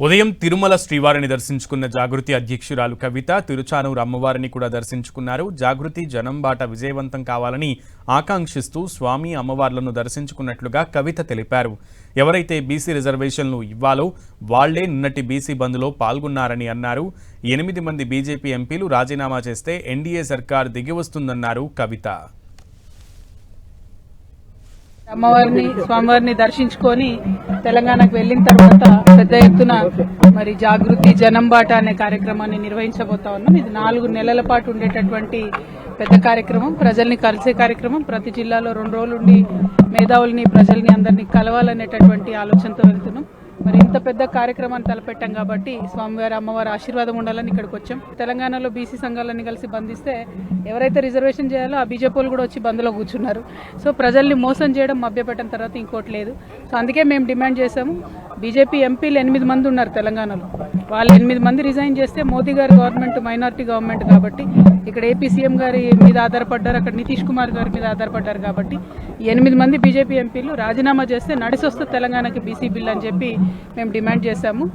ఉదయం తిరుమల శ్రీవారిని దర్శించుకున్న జాగృతి అధ్యక్షురాలు కవిత తిరుచానూరు అమ్మవారిని కూడా దర్శించుకున్నారు. జాగృతి జనంబాట విజయవంతం కావాలని ఆకాంక్షిస్తూ స్వామి అమ్మవార్లను దర్శించుకున్నట్లుగా కవిత తెలిపారు. ఎవరైతే బీసీ రిజర్వేషన్లు ఇవ్వాలో వాళ్ళే నిన్నటి బీసీ బంద్లో పాల్గొన్నారని అన్నారు. ఎనిమిది మంది బీజేపీ ఎంపీలు రాజీనామా చేస్తే ఎన్డీఏ సర్కార్ దిగివస్తుందన్నారు కవిత. అమ్మవారిని స్వామివారిని దర్శించుకొని తెలంగాణకు వెళ్ళిన తర్వాత పెద్ద ఎత్తున మరి జాగృతి జనంబాట అనే కార్యక్రమాన్ని నిర్వహించబోతా ఉన్నాం. ఇది నాలుగు నెలల పాటు ఉండేటటువంటి పెద్ద కార్యక్రమం. ప్రజల్ని కలిసే కార్యక్రమం. ప్రతి జిల్లాలో రెండు రోజులు ఉండి మేధావుల్ని ప్రజల్ని అందరినీ కలవాలనేటటువంటి ఆలోచనతో వెళ్తున్నాం. మరి ఇంత పెద్ద కార్యక్రమాన్ని తలపెట్టాం కాబట్టి స్వామివారి అమ్మవారి ఆశీర్వాదం ఉండాలని ఇక్కడికి వచ్చాం. తెలంగాణలో బీసీ సంఘాలన్నీ కలిసి బంధిస్తే ఎవరైతే రిజర్వేషన్ చేయాలో ఆ బీజేపీలు కూడా వచ్చి బంద్లో కూర్చున్నారు. సో ప్రజల్ని మోసం చేయడం మభ్యపెట్టిన తర్వాత ఇంకోటి లేదు. సో అందుకే మేము డిమాండ్ చేసాము బీజేపీ ఎంపీలు ఎనిమిది మంది ఉన్నారు తెలంగాణలో. వాళ్ళు ఎనిమిది మంది రిజైన్ చేస్తే మోదీ గారి గవర్నమెంట్ మైనారిటీ గవర్నమెంట్ కాబట్టి ఇక్కడ ఏపీ సీఎం గారి మీద ఆధారపడ్డారు అక్కడ నితీష్ కుమార్ గారి మీద ఆధారపడ్డారు కాబట్టి ఎనిమిది మంది బీజేపీ ఎంపీలు రాజీనామా చేస్తే నడిసొస్తే తెలంగాణకి బీసీ బిల్ అని చెప్పి మేము డిమాండ్ చేశాము.